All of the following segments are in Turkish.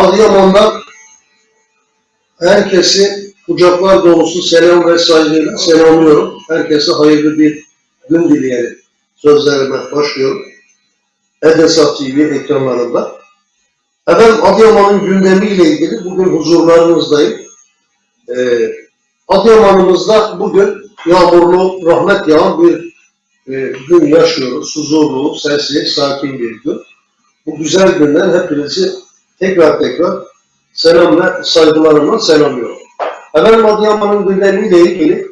Adıyaman'dan herkesi kucaklar dolusu selam ve saygıyla selamlıyorum. Herkese hayırlı bir gün dileyelim. Sözlerime başlıyorum. Edesat TV ekranlarında. Efendim Adıyaman'ın gündemiyle ilgili bugün huzurlarınızdayım. Ee, Adıyaman'ımızda bugün yağmurlu, rahmet yağan bir e, gün yaşıyoruz. Huzurlu, sessiz, sakin bir gün. Bu güzel günden hepinizi tekrar tekrar selam ve saygılarımla selamlıyorum. Efendim Adıyaman'ın gündemiyle ilgili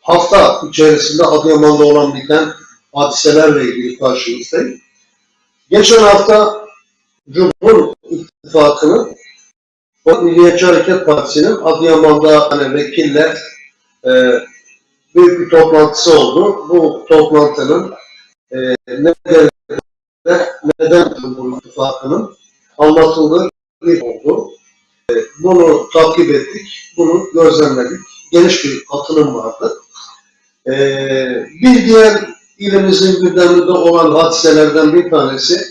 hafta içerisinde Adıyaman'da olan biten hadiselerle ilgili karşınızdayım. Geçen hafta Cumhur İttifakı'nın Milliyetçi Hareket Partisi'nin Adıyaman'da hani vekiller e, büyük bir toplantısı oldu. Bu toplantının e, neden, neden Cumhur İttifakı'nın anlatıldığı bir oldu. E, bunu takip ettik, bunu gözlemledik. Geniş bir katılım vardı. E, bir diğer ilimizin gündeminde olan hadiselerden bir tanesi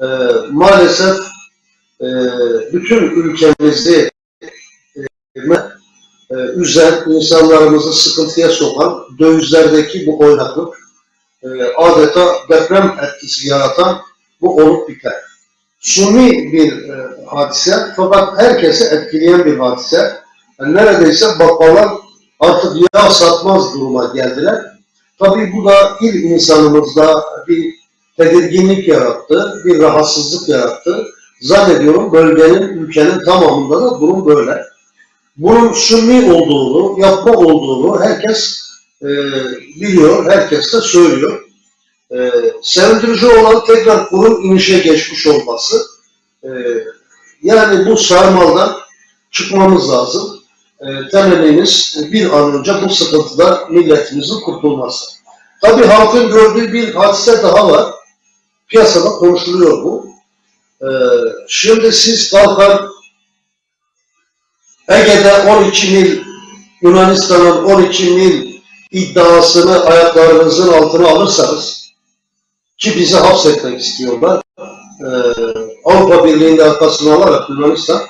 e, maalesef bütün ülkemizi üzen, insanlarımızı sıkıntıya sokan dövizlerdeki bu oynaklık adeta deprem etkisi yaratan bu olup biter. Suni bir e, hadise fakat herkese etkileyen bir hadise. Yani neredeyse bakkallar artık yağ satmaz duruma geldiler. Tabii bu da il insanımızda bir tedirginlik yarattı, bir rahatsızlık yarattı. Zannediyorum bölgenin, ülkenin tamamında da durum böyle. Bunun sünni olduğunu, yapma olduğunu herkes e, biliyor, herkes de söylüyor. E, sevindirici olan tekrar kurun inişe geçmiş olması. E, yani bu sarmaldan çıkmamız lazım. E, temennimiz bir an önce bu sıkıntıdan milletimizin kurtulması. Tabii halkın gördüğü bir hadise daha var. Piyasada konuşuluyor bu. Ee, şimdi siz kalkar Ege'de 12 mil Yunanistan'ın 12 mil iddiasını ayaklarınızın altına alırsanız ki bizi hapsetmek istiyorlar. Ee, Avrupa Birliği'nin arkasına alarak Yunanistan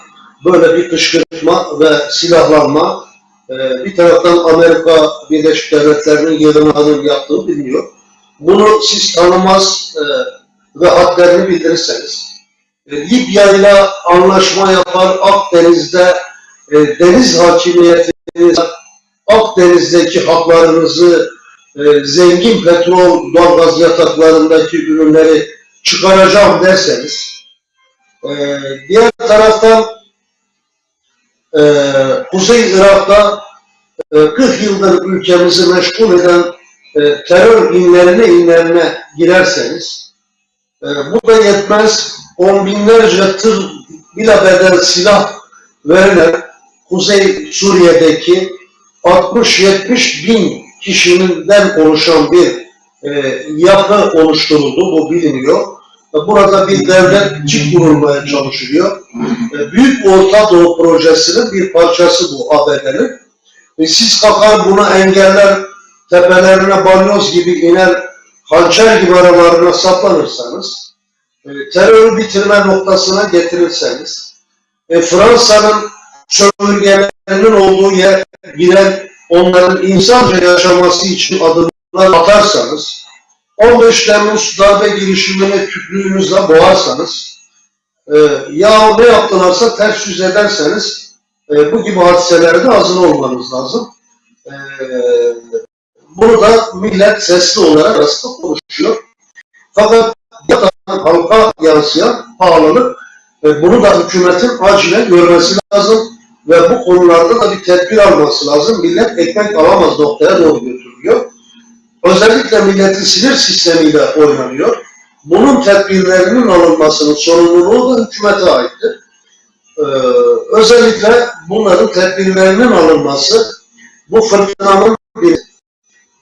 böyle bir kışkırtma ve silahlanma e, bir taraftan Amerika Birleşik Devletleri'nin yerine alım yaptığı biliniyor. Bunu siz tanımaz e, ve hadlerini bildirirseniz e, Libya ile anlaşma yapar Akdeniz'de e, deniz hakimiyetiniz Akdeniz'deki haklarınızı e, zengin petrol, doğalgaz yataklarındaki ürünleri çıkaracağım derseniz e, diğer taraftan e, Kuzey Irak'ta e, 40 yıldır ülkemizi meşgul eden e, terör inlerine inlerine girerseniz bu da yetmez. On binlerce tır bilabeden silah verilen Kuzey Suriye'deki 60-70 bin kişiden oluşan bir e, yapı oluşturuldu. Bu biliniyor. E, Burada bir devletçik kurulmaya çalışılıyor. E, Büyük Orta Doğu Projesi'nin bir parçası bu ABD'nin. E, siz kalkar bunu engeller, tepelerine balyoz gibi iner, hançer gibi aralarına saplanırsanız, e, terörü bitirme noktasına getirirseniz, e, Fransa'nın sömürgelerinin olduğu yer giren onların insanca yaşaması için adımlar atarsanız, 15 Temmuz darbe girişimini tüplüğünüzle boğarsanız, e, ya ne yaptılarsa ters yüz ederseniz, e, bu gibi hadiselerde hazır olmanız lazım. E, bunu da millet sesli olarak arasında konuşuyor. Fakat yatan halka yansıyan pahalılık e, bunu da hükümetin acilen görmesi lazım ve bu konularda da bir tedbir alması lazım. Millet ekmek alamaz noktaya doğru götürülüyor. Özellikle milletin sinir sistemiyle oynanıyor. Bunun tedbirlerinin alınmasının sorumluluğu da hükümete aittir. Ee, özellikle bunların tedbirlerinin alınması bu fırtınanın bir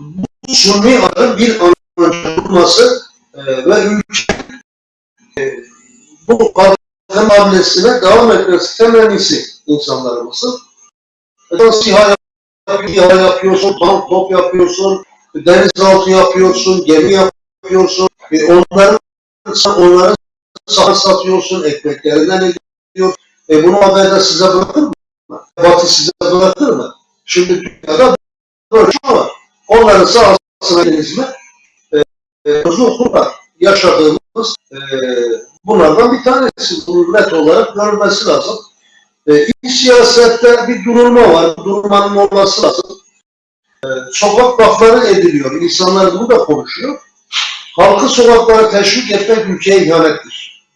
bu suni adı bir an önce tutması e, ve ülke e, bu kadın hamlesine devam etmesi temennisi insanlarımızın. E, SİHA SİHA yapıyorsun, tank top yapıyorsun, denizaltı yapıyorsun, gemi yapıyorsun, e, onları onları sağ satıyorsun, ekmeklerinden ediyor. E bunu haberde size bırakır mı? Batı size bırakır mı? Şimdi dünyada böyle şey var. Onların sahasına denizme e, e, huzurla yaşadığımız e, bunlardan bir tanesi. Bunun net olarak görülmesi lazım. E, iç siyasette bir durulma var. Durulmanın olması lazım. E, sokak lafları ediliyor. İnsanlar bunu da konuşuyor. Halkı sokaklara teşvik etmek ülkeye ihanettir.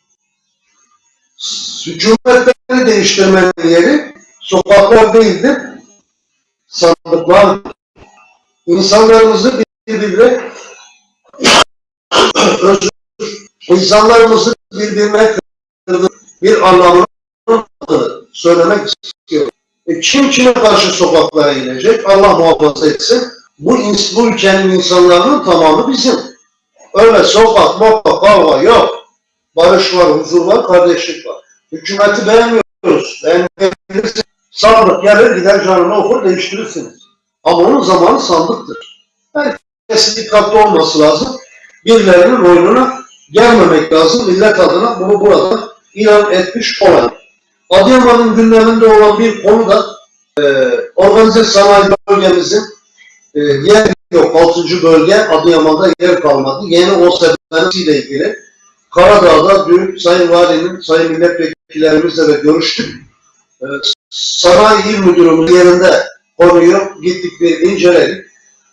Hükümetleri değiştirmenin yeri sokaklar değildir, sandıklar. İnsanlarımızı birbirine özür, insanlarımızı birbirine kırdı, bir anlamını söylemek istiyorum. E, kim kime karşı sokaklara inecek? Allah muhafaza etsin. Bu, bu ülkenin insanlarının tamamı bizim. Öyle sokak, mokak, kavga yok. Barış var, huzur var, kardeşlik var. Hükümeti beğenmiyoruz. Beğenmeyebilirsiniz. Sandık gelir gider canını okur değiştirirsiniz. Ama onun zamanı sandıktır. Herkesin dikkatli olması lazım. Birilerinin oyununa gelmemek lazım. Millet adına bunu burada ilan etmiş olan. Adıyaman'ın gündeminde olan bir konu da e, organize sanayi bölgemizin e, yer yok. 6. bölge Adıyaman'da yer kalmadı. Yeni OSB'nin ile ilgili Karadağ'da dün Sayın Valinin, Sayın Milletvekillerimizle de görüştük. E, Sanayi İl Müdürümüz yerinde konuyu gittik bir inceledik.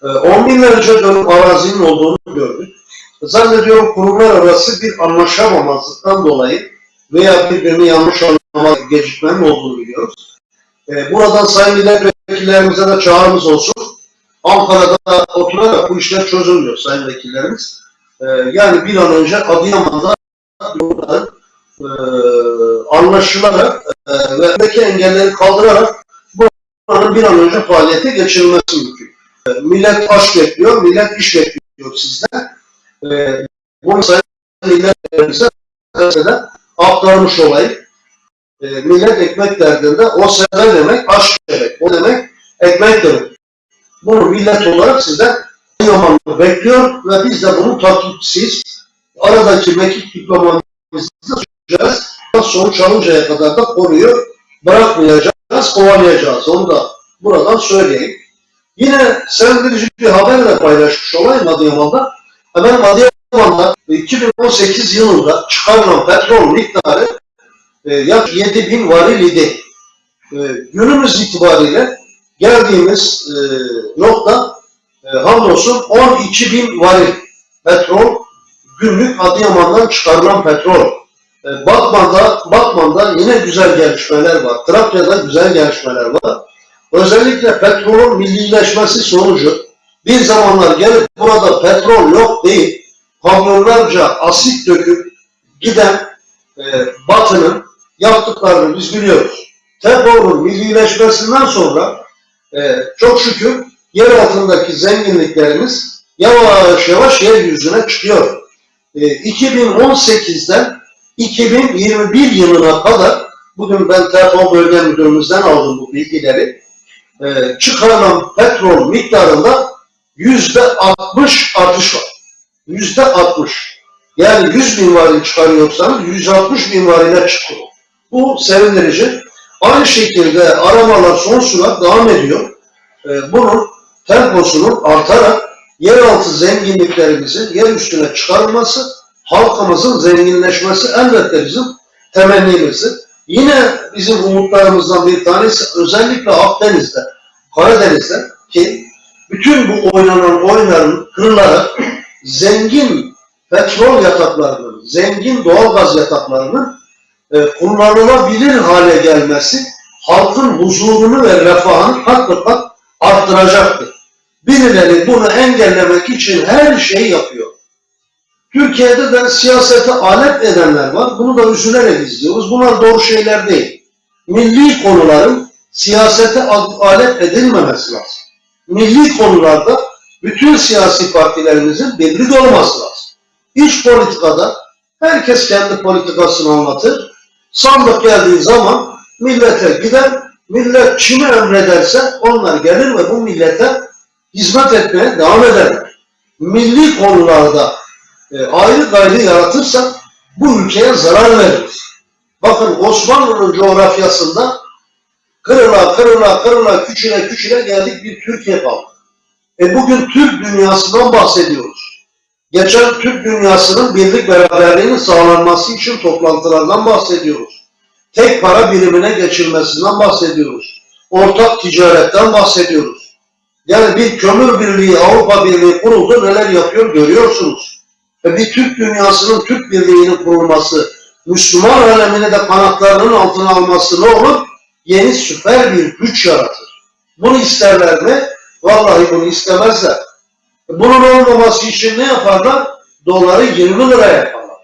E, on binlerce dönüm arazinin olduğunu gördük. Zannediyorum kurumlar arası bir anlaşamamazlıktan dolayı veya birbirini yanlış anlama gecikmenin olduğunu biliyoruz. E, buradan Sayın Milletvekillerimize de çağrımız olsun. Ankara'da oturarak bu işler çözülmüyor Sayın Vekillerimiz. E, yani bir an önce Adıyaman'da e, anlaşılarak e, ve buradaki engelleri kaldırarak buranın bir an önce faaliyete geçirilmesi mümkün. E, millet aş bekliyor, millet iş bekliyor sizden. E, bunu sayın milletlerimize aktarmış olayım. E, millet ekmek derdinde o sefer demek aşk demek. O demek ekmek demek. Bunu millet olarak sizden zamanını bekliyor ve biz de bunun takipçisiyiz. Aradaki mekik diplomamızı tutacağız. Sonuç alıncaya kadar da konuyu bırakmayacağız, kovalayacağız. Onu da buradan söyleyeyim. Yine sevindirici bir haberle paylaşmış olayım Adıyaman'da. Hemen Adıyaman'da 2018 yılında çıkarılan petrol miktarı e, yak 7 bin varil idi. E, günümüz itibariyle geldiğimiz e, nokta e, hamdolsun 12 bin varil petrol günlük Adıyaman'dan çıkarılan petrol. E, Batman'da, Batman'da yine güzel gelişmeler var. Trakya'da güzel gelişmeler var. Özellikle petrolün millileşmesi sonucu bir zamanlar gelip burada petrol yok değil, kamyonlarca asit döküp giden e, Batı'nın yaptıklarını biz biliyoruz. Petrolün millileşmesinden sonra e, çok şükür yer altındaki zenginliklerimiz yavaş yavaş yeryüzüne çıkıyor. E, 2018'den 2021 yılına kadar bugün ben Telefon Bölge Müdürümüzden aldım bu bilgileri. E, çıkarılan petrol miktarında yüzde 60 artış var. Yüzde 60. Yani 100 bin varil çıkarıyorsanız 160 bin varile çıkıyor. Bu sevindirici. Aynı şekilde aramalar son sürat devam ediyor. E, bunun temposunun artarak yeraltı zenginliklerimizin yer üstüne çıkarılması, halkımızın zenginleşmesi elbette bizim temennimizdir. Yine bizim umutlarımızdan bir tanesi özellikle Akdeniz'de, Karadeniz'de ki bütün bu oynanan oyunların kırılarak zengin petrol yataklarının, zengin doğalgaz yataklarının e, kullanılabilir hale gelmesi halkın huzurunu ve refahını kat ve arttıracaktır. Birileri bunu engellemek için her şeyi yapıyor. Türkiye'de de siyasete alet edenler var. Bunu da üzülerek izliyoruz. Bunlar doğru şeyler değil. Milli konuların siyasete alet edilmemesi lazım. Milli konularda bütün siyasi partilerimizin birlik olması lazım. İç politikada herkes kendi politikasını anlatır. Sandık geldiği zaman millete gider, millet kimi emrederse onlar gelir ve bu millete hizmet etmeye devam ederler. Milli konularda e, ayrı gayrı yaratırsak bu ülkeye zarar veririz. Bakın Osmanlı'nın coğrafyasında kırıla kırıla kırıla küçüle küçüle geldik bir Türkiye kaldı. E bugün Türk dünyasından bahsediyoruz. Geçen Türk dünyasının birlik beraberliğinin sağlanması için toplantılardan bahsediyoruz. Tek para birimine geçilmesinden bahsediyoruz. Ortak ticaretten bahsediyoruz. Yani bir kömür birliği, Avrupa Birliği kuruldu neler yapıyor görüyorsunuz. Ve bir Türk dünyasının Türk birliğinin kurulması, Müslüman alemini de kanatlarının altına alması ne olur? Yeni süper bir güç yaratır. Bunu isterler mi? Vallahi bunu istemezler. Bunun olmaması için ne yaparlar? Doları 20 lira yaparlar.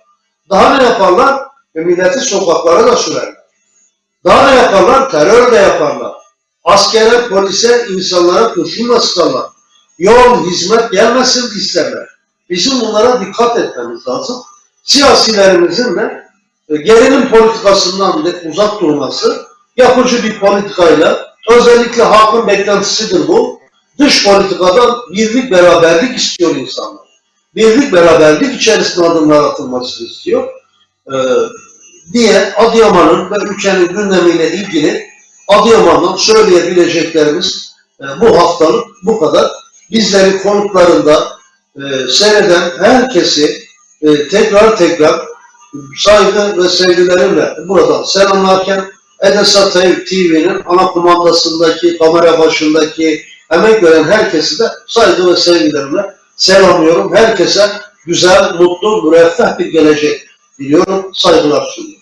Daha ne yaparlar? E milleti sokaklara da sürerler. Daha ne yaparlar? Terör de yaparlar. Askere, polise, insanlara kurşunla sıkarlar. Yol, hizmet gelmesin isterler. Bizim bunlara dikkat etmemiz lazım. Siyasilerimizin de e, gerilim politikasından da uzak durması, yapıcı bir politikayla, özellikle halkın beklentisidir bu. Dış politikadan birlik beraberlik istiyor insanlar. Birlik beraberlik içerisinde adımlar atılmasını istiyor. Ee, diye Adıyaman'ın ve ülkenin gündemiyle ilgili Adıyaman'dan söyleyebileceklerimiz e, bu haftalık bu kadar. Bizleri konuklarında e, seyreden herkesi e, tekrar tekrar saygı ve sevgilerimle buradan selamlarken Edesa TV'nin ana kumandasındaki, kamera başındaki emek veren herkesi de saygı ve sevgilerimle selamlıyorum. Herkese güzel, mutlu, müreffeh bir gelecek diliyorum. Saygılar sunuyorum.